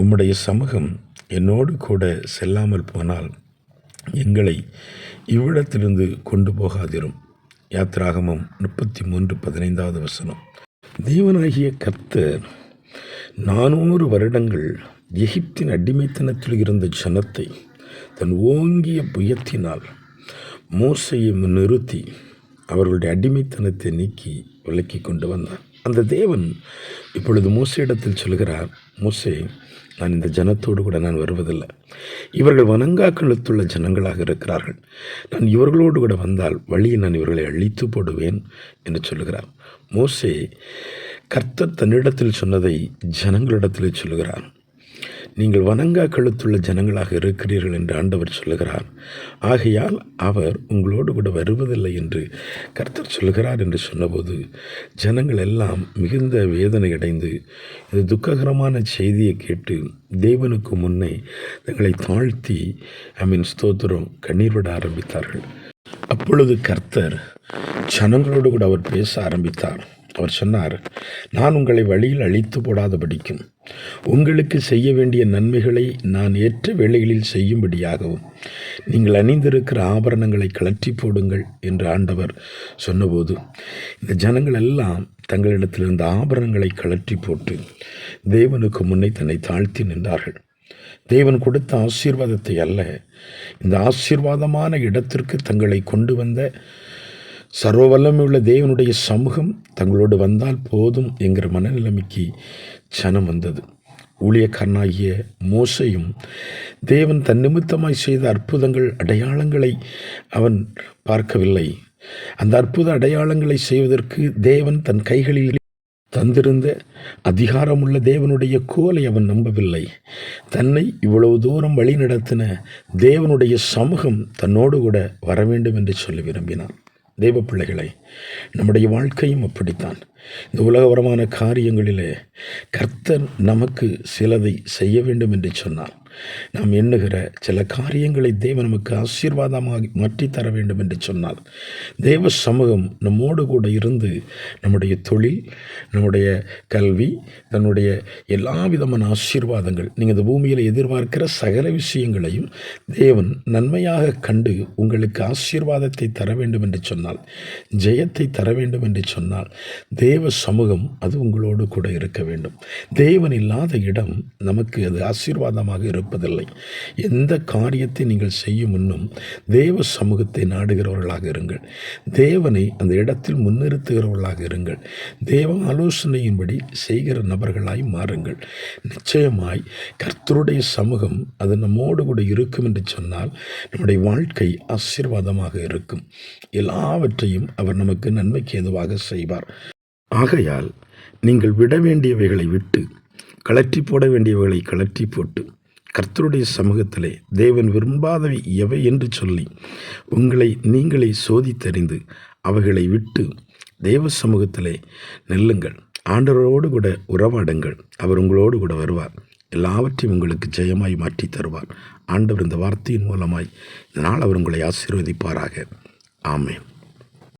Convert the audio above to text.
உம்முடைய சமூகம் என்னோடு கூட செல்லாமல் போனால் எங்களை இவ்விடத்திலிருந்து கொண்டு போகாதிரும். யாத்ராகமம் முப்பத்தி மூன்று பதினைந்தாவது வசனம். தேவனாகிய கர்த்தர் நானூறு வருடங்கள் எகிப்தின் அடிமைத்தனத்தில் இருந்த ஜனத்தை தன் ஓங்கிய புயத்தினால் மோசையை நிறுத்தி அவர்களுடைய அடிமைத்தனத்தை நீக்கி விலக்கி கொண்டு வந்தார் அந்த தேவன் இப்பொழுது மோசையிடத்தில் சொல்கிறார் மோசே நான் இந்த ஜனத்தோடு கூட நான் வருவதில்லை. இவர்கள் வணங்கா ஜனங்களாக இருக்கிறார்கள். நான் இவர்களோடு கூட வந்தால் வழியை நான் இவர்களை அழித்து போடுவேன் என்று சொல்லுகிறார் மோசே கர்த்தர் தன்னிடத்தில் சொன்னதை ஜனங்களிடத்தில் சொல்லுகிறார் நீங்கள் வணங்கா கழுத்துள்ள ஜனங்களாக இருக்கிறீர்கள் என்று ஆண்டவர் சொல்லுகிறார். ஆகையால் அவர் உங்களோடு கூட வருவதில்லை என்று கர்த்தர் சொல்லுகிறார் என்று சொன்னபோது ஜனங்கள் எல்லாம் மிகுந்த வேதனை அடைந்து இந்த துக்ககரமான செய்தியை கேட்டு தேவனுக்கு முன்னே தங்களை தாழ்த்தி ஐ மீன் ஸ்தோத்திரம் கண்ணீர் விட ஆரம்பித்தார்கள். அப்பொழுது கர்த்தர் ஜனங்களோடு கூட அவர் பேச ஆரம்பித்தார். அவர் சொன்னார் நான் உங்களை வழியில் அழித்து போடாதபடிக்கும். உங்களுக்கு செய்ய வேண்டிய நன்மைகளை நான் ஏற்ற வேளைகளில் செய்யும்படியாகவும் நீங்கள் அணிந்திருக்கிற ஆபரணங்களை கலற்றி போடுங்கள் என்று ஆண்டவர் சொன்னபோது இந்த ஜனங்கள் எல்லாம் தங்களிடத்தில் இருந்த ஆபரணங்களை கலற்றி போட்டு தேவனுக்கு முன்னே தன்னை தாழ்த்தி நின்றார்கள். தேவன் கொடுத்த ஆசீர்வாதத்தை அல்ல இந்த ஆசீர்வாதமான இடத்திற்கு தங்களை கொண்டு வந்த சர்வவல்லமையுள்ள தேவனுடைய சமூகம் தங்களோடு வந்தால் போதும் என்கிற மனநிலைமைக்கு சனம் வந்தது. ஊழியக்காரனாகிய மோசையும் தேவன் தன் நிமித்தமாய் செய்த அற்புதங்கள் அடையாளங்களை அவன் பார்க்கவில்லை. அந்த அற்புத அடையாளங்களை செய்வதற்கு தேவன் தன் கைகளில் தந்திருந்த அதிகாரமுள்ள தேவனுடைய கோலை அவன் நம்பவில்லை. தன்னை இவ்வளவு தூரம் வழி நடத்தின தேவனுடைய சமூகம் தன்னோடு கூட வர வேண்டும் என்று சொல்லி விரும்பினான். தெய்வ பிள்ளைகளை நம்முடைய வாழ்க்கையும் அப்படித்தான். இந்த உலகபரமான காரியங்களிலே கர்த்தர் நமக்கு சிலதை செய்ய வேண்டும் என்று சொன்னார். நாம் எண்ணுகிற சில காரியங்களை தேவன் நமக்கு ஆசீர்வாதமாக மாற்றித்தர வேண்டும் என்று சொன்னால் தேவ சமூகம் நம்மோடு கூட இருந்து நம்முடைய தொழில் நம்முடைய கல்வி தன்னுடைய எல்லா விதமான ஆசீர்வாதங்கள் நீங்கள் இந்த பூமியில் எதிர்பார்க்கிற சகல விஷயங்களையும் தேவன் நன்மையாக கண்டு உங்களுக்கு ஆசீர்வாதத்தை தர வேண்டும் என்று சொன்னால் ஜெயத்தை தர வேண்டும் என்று சொன்னால் தேவ சமூகம் அது உங்களோடு கூட இருக்க வேண்டும். தேவன் இல்லாத இடம் நமக்கு அது ஆசீர்வாதமாக இருக்கும் இருப்பதில்லை. எந்த காரியத்தை நீங்கள் செய்யும் முன்னும் தேவ சமூகத்தை நாடுகிறவர்களாக இருங்கள். தேவனை அந்த இடத்தில் முன்னிறுத்துகிறவர்களாக இருங்கள். தேவ ஆலோசனையின்படி செய்கிற நபர்களாய் மாறுங்கள். நிச்சயமாய் கர்த்தருடைய சமூகம் அது நம்மோடு கூட இருக்கும் என்று சொன்னால் நம்முடைய வாழ்க்கை ஆசீர்வாதமாக இருக்கும். எல்லாவற்றையும் அவர் நமக்கு நன்மைக்கு எதுவாக செய்வார். ஆகையால் நீங்கள் விட வேண்டியவைகளை விட்டு கலற்றி போட வேண்டியவைகளை கலற்றி போட்டு கர்த்தருடைய சமூகத்திலே தேவன் விரும்பாதவை எவை என்று சொல்லி உங்களை நீங்களே சோதித்தறிந்து அவைகளை விட்டு தேவ சமூகத்திலே நெல்லுங்கள். ஆண்டவரோடு கூட உறவாடுங்கள். அவர் உங்களோடு கூட வருவார். எல்லாவற்றையும் உங்களுக்கு ஜெயமாய் மாற்றி தருவார். ஆண்டவர் இந்த வார்த்தையின் மூலமாய் இதனால் அவர் உங்களை ஆசீர்வதிப்பாராக. ஆமேன்.